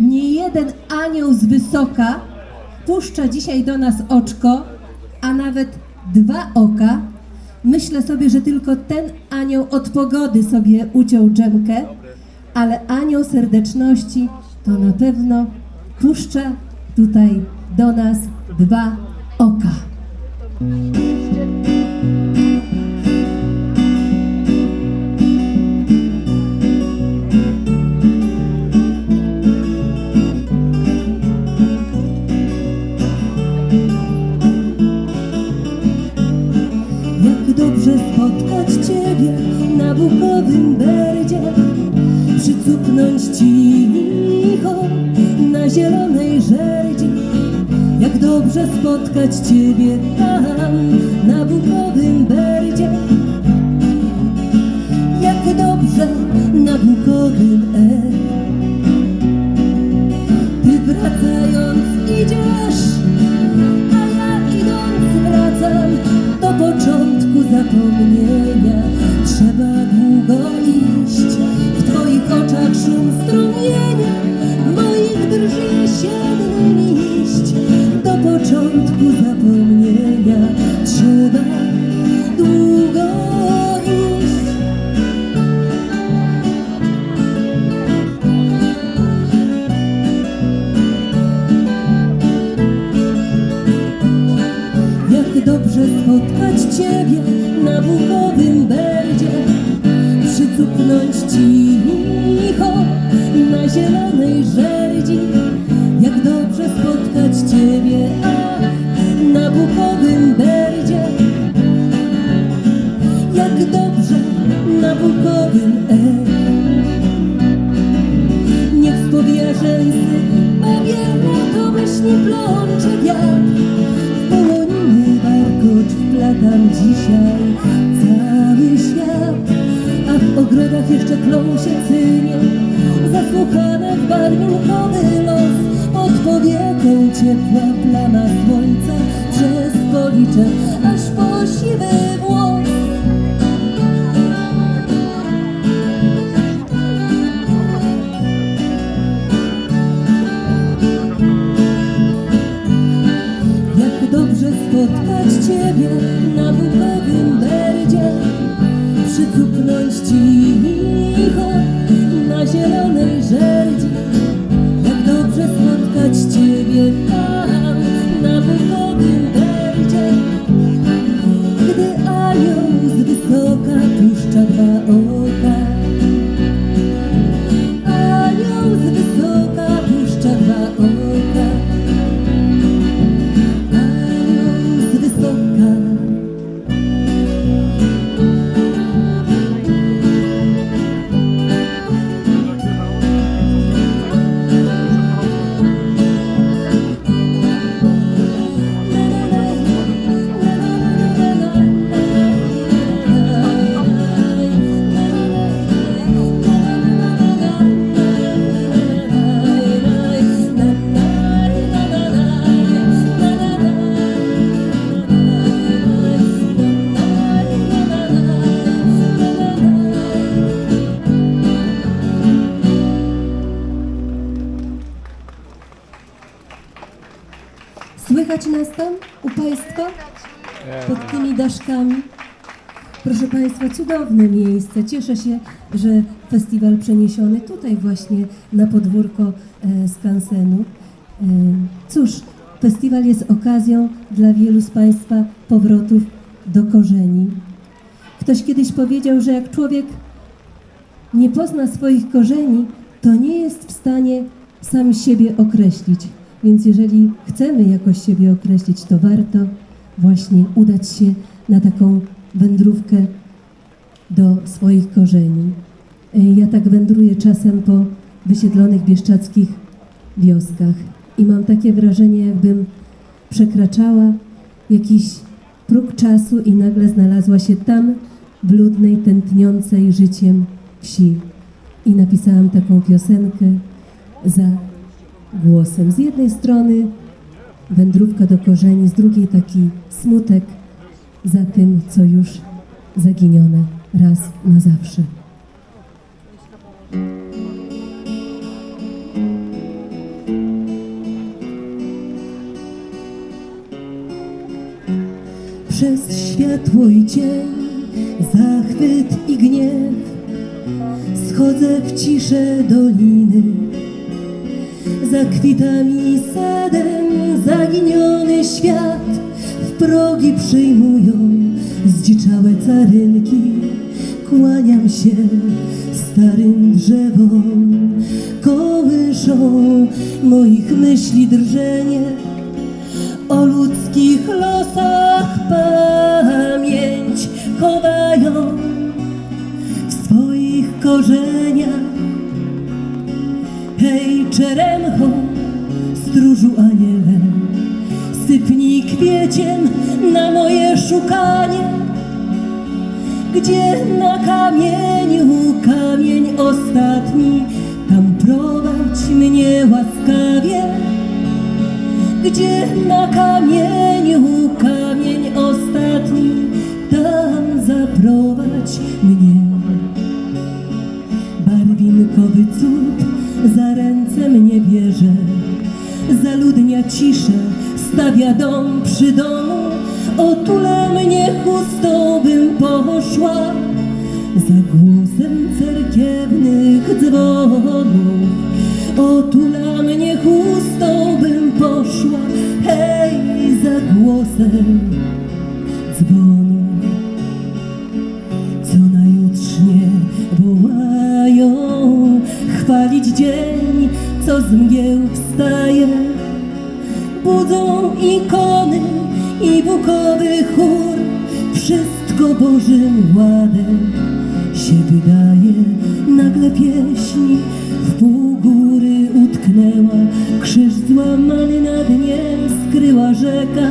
nie jeden anioł z wysoka puszcza dzisiaj do nas oczko, a nawet dwa oka. Myślę sobie, że tylko ten anioł od pogody sobie uciął dżemkę, ale anioł serdeczności to na pewno puszcza tutaj do nas dwa oka. Przycupnąć cicho na zielonej żerdzi. Jak dobrze spotkać Ciebie tam na bukowym berdzie, jak dobrze na bukowym E. Ty wracając idziesz, a ja idąc wracam do początku zapomnienia. Trzeba długo iść, szum strumienia, moich drży jesienny liść. Do początku zapomnienia trzeba długo iść. Jak dobrze spotkać Ciebie na bukowym berdzie, przycupnąć cicho na zielonej żerdzi. Jak dobrze spotkać Ciebie ach, na bukowym berdzie, jak dobrze na bukowym E. Niech z powierzęsy bawienne to myśli plącze wiatr. W połoniny warkocz wplatam dzisiaj ogrodach jeszcze tlą się cynie, zasłuchane w barwinkowy los. Pod powieką ciepła plama słońca przez policze aż po Proszę Państwa, cudowne miejsce. Cieszę się, że festiwal przeniesiony tutaj właśnie na podwórko e, skansenu. E, cóż, festiwal jest okazją dla wielu z Państwa powrotów do korzeni. Ktoś kiedyś powiedział, że jak człowiek nie pozna swoich korzeni, to nie jest w stanie sam siebie określić. Więc jeżeli chcemy jakoś siebie określić, to warto właśnie udać się na taką wędrówkę do swoich korzeni. E, Ja tak wędruję czasem po wysiedlonych bieszczadzkich wioskach i mam takie wrażenie, jakbym przekraczała jakiś próg czasu i nagle znalazła się tam, w ludnej, tętniącej życiem wsi. I napisałam taką piosenkę za głosem. Z jednej strony wędrówka do korzeni, z drugiej taki smutek za tym, co już zaginione raz na zawsze. Przez światło i cień, zachwyt i gniew, schodzę w ciszę doliny. Za kwitami sadem zaginiony świat w progi przyjmują zdziczałe carynki. Kłaniam się starym drzewom, kołyszą moich myśli drżenie. O ludzkich losach pamięć chowają w swoich korzeniach. Hej, czeremcho, stróżu aniele, sypnij kwieciem na moje szukanie. Gdzie na kamieniu kamień ostatni, tam prowadź mnie łaskawie. Gdzie na kamieniu kamień ostatni, tam zaprowadź mnie. Barwinkowy cud za ręce mnie bierze, zaludnia ciszę, stawia dom przy domu, otula mnie chustą bym poszła, za głosem cerkiewnych dzwonów, otula mnie chustą bym poszła, hej, za głosem dzwonów co najutrznie wołają chwalić dzień, co z mgieł wstaje. Budzą i Bożym ładem się wydaje. Nagle pieśń w pół góry utknęła, krzyż złamany na dnie skryła rzeka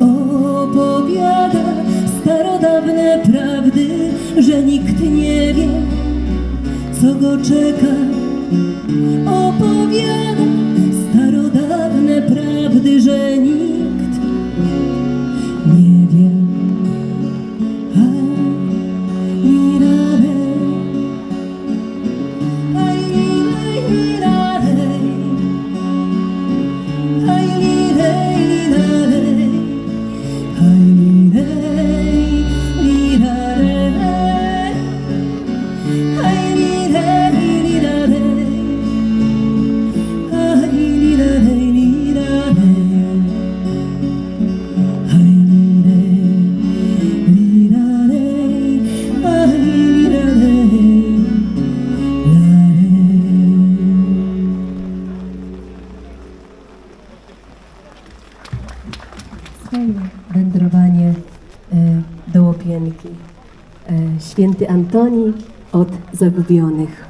opowiada starodawne prawdy, że nikt nie wie, co go czeka. Opowiada do Łopienki. E, Święty Antoni od Zagubionych.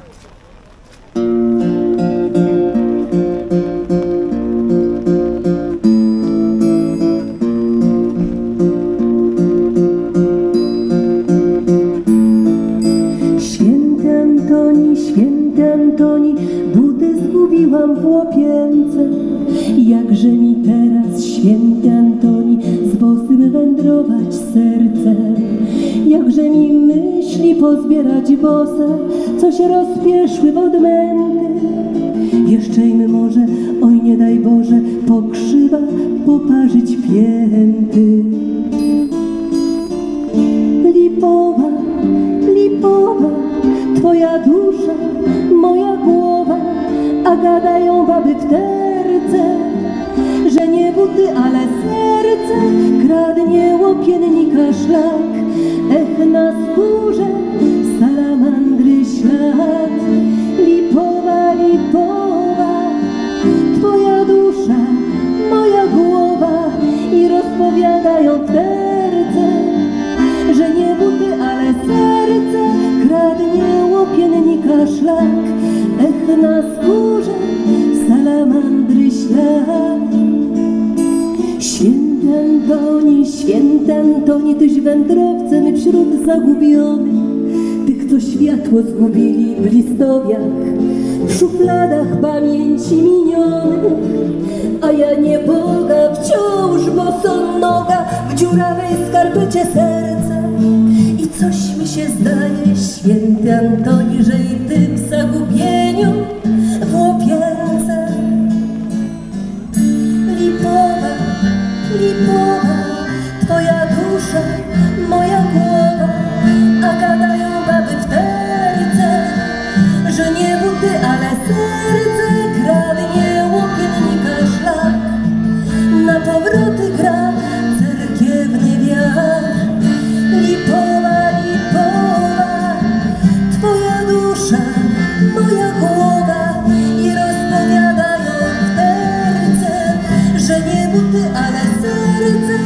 Łopiennika szlak, ech na skórze światło zgubili w listowiach, w szufladach pamięci minionych. A ja nie Boga wciąż bosonoga w dziurawej skarpecie serca. I coś mi się zdaje, święty Antoni, że i ty w zagubieniu że nie buty, ale serce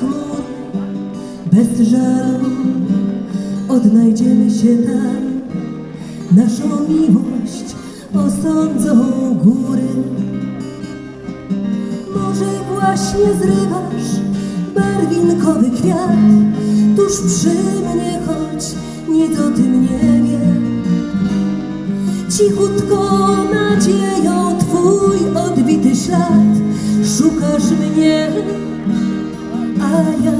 chmury, bez żalu, odnajdziemy się tam. Naszą miłość osądzą góry. Może właśnie zrywasz barwinkowy kwiat, tuż przy mnie choć nic o tym nie wiem. Cichutko nadzieją twój odbity ślad Szukasz mnie, a ja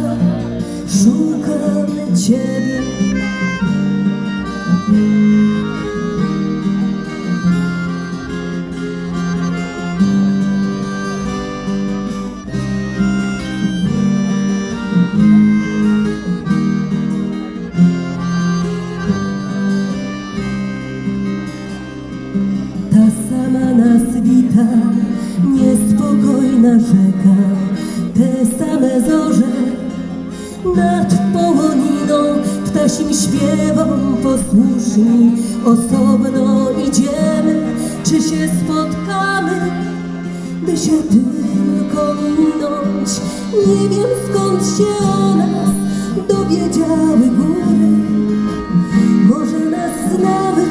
nad połoniną, ptasim śpiewom posłuszni, osobno idziemy, czy się spotkamy, by się tylko minąć. Nie wiem skąd się o nas dowiedziały góry, może nas znały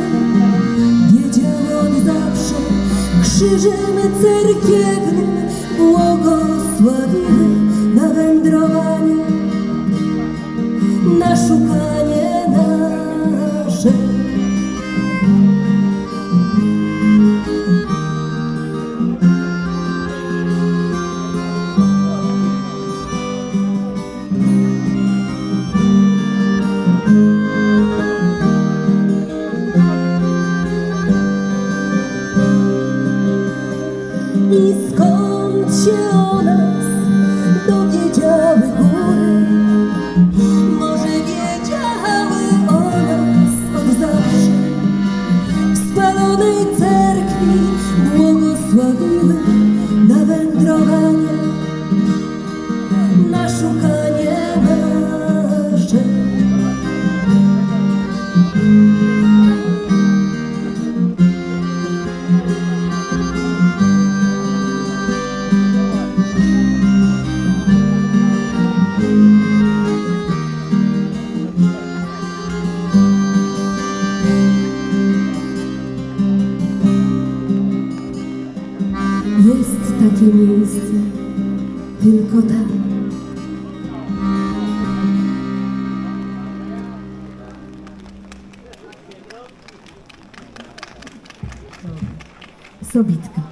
wiedziały od zawsze. Krzyżem cerkiewnym błogosławiły na wędrowanie, tylko tam. Sobitka.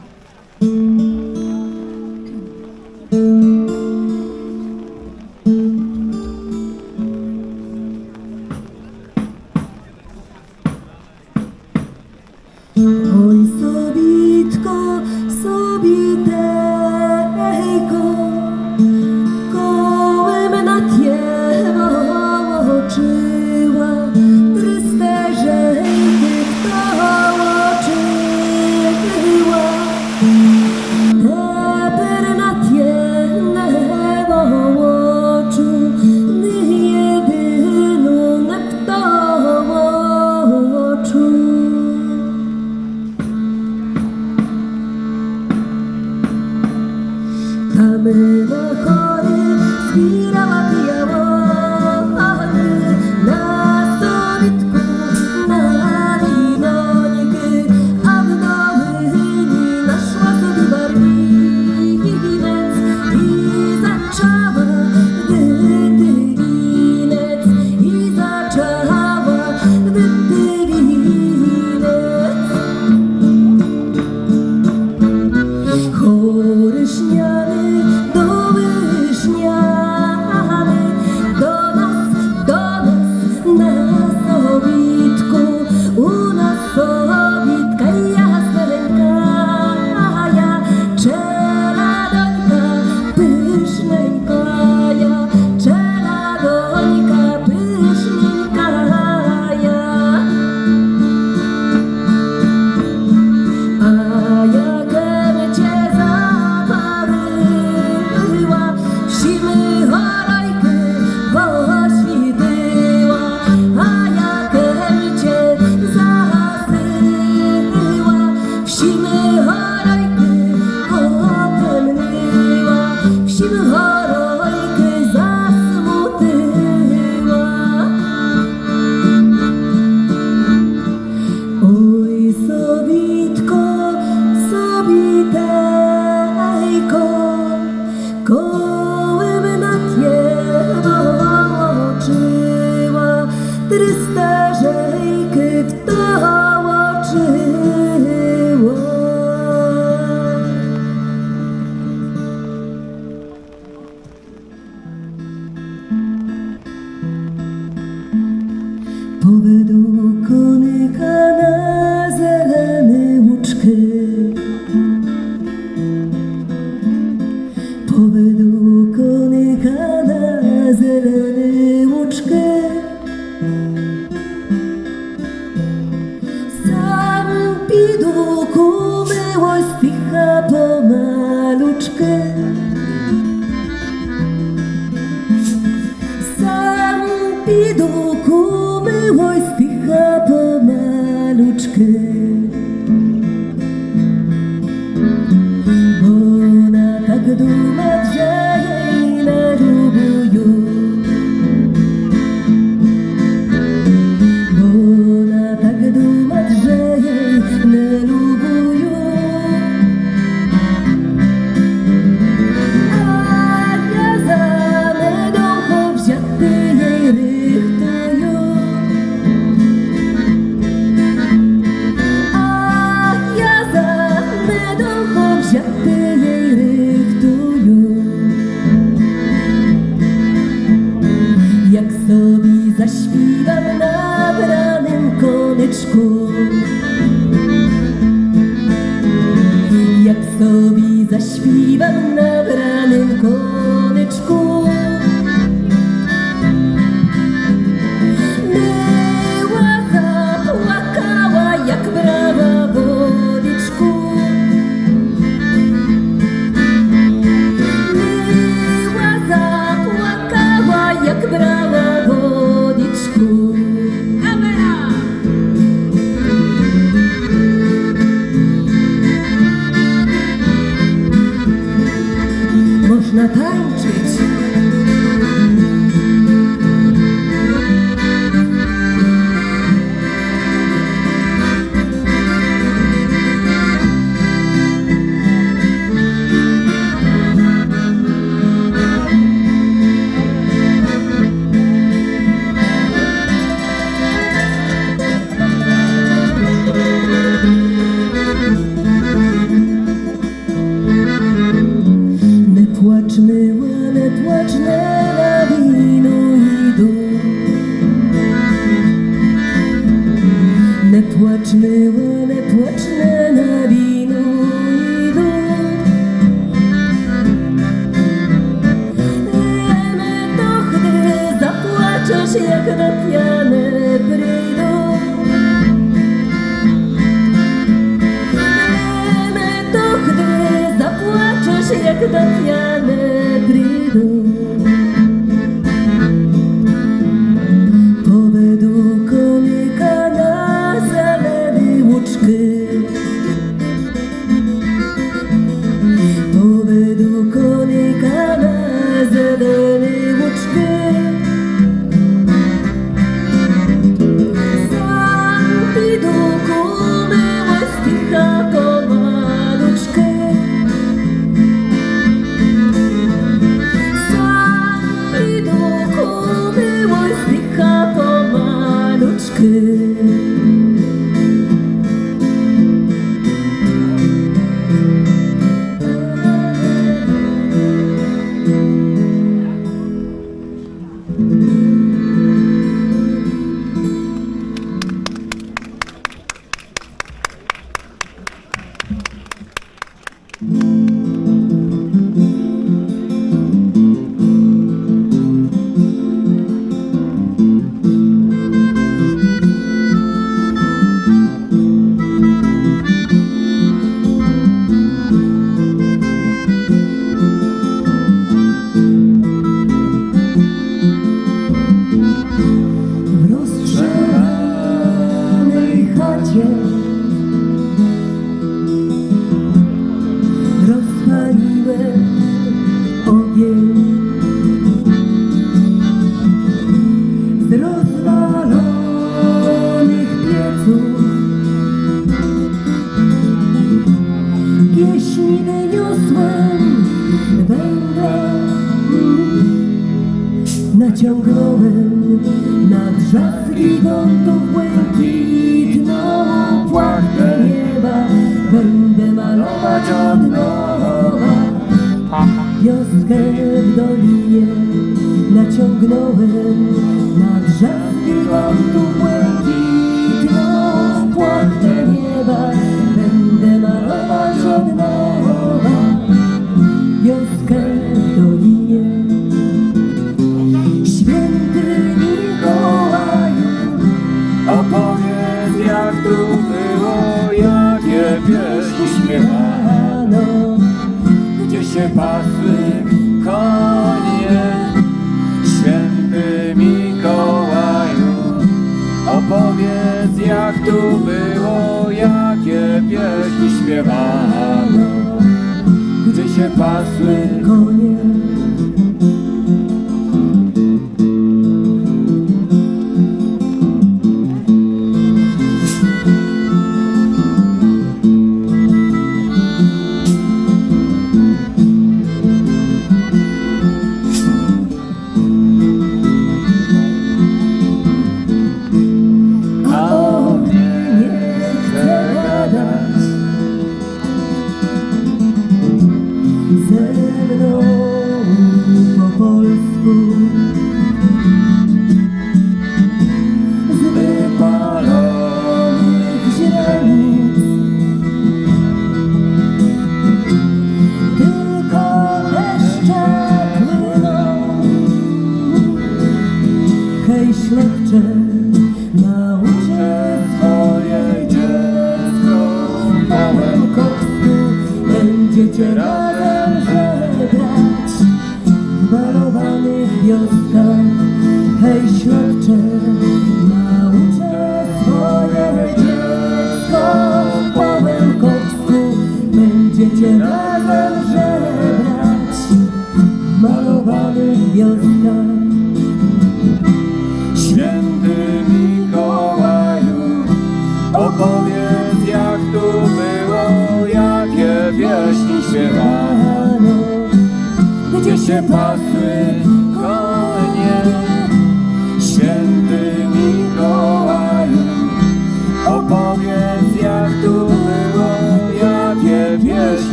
Na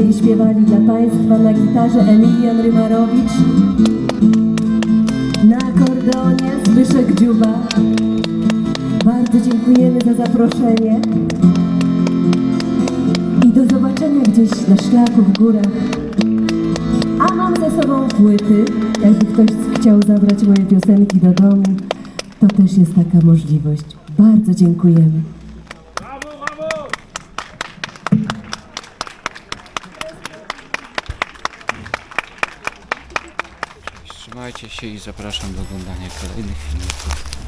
i śpiewali dla Państwa na gitarze Emilian Rymarowicz, na akordeonie Zbyszek Dziuba. Bardzo dziękujemy za zaproszenie. gdzieś na szlaku w górach. A mam ze sobą płyty. Jakby ktoś chciał zabrać moje piosenki do domu, to też jest taka możliwość. Bardzo dziękujemy. Trzymajcie się i zapraszam do oglądania kolejnych filmików.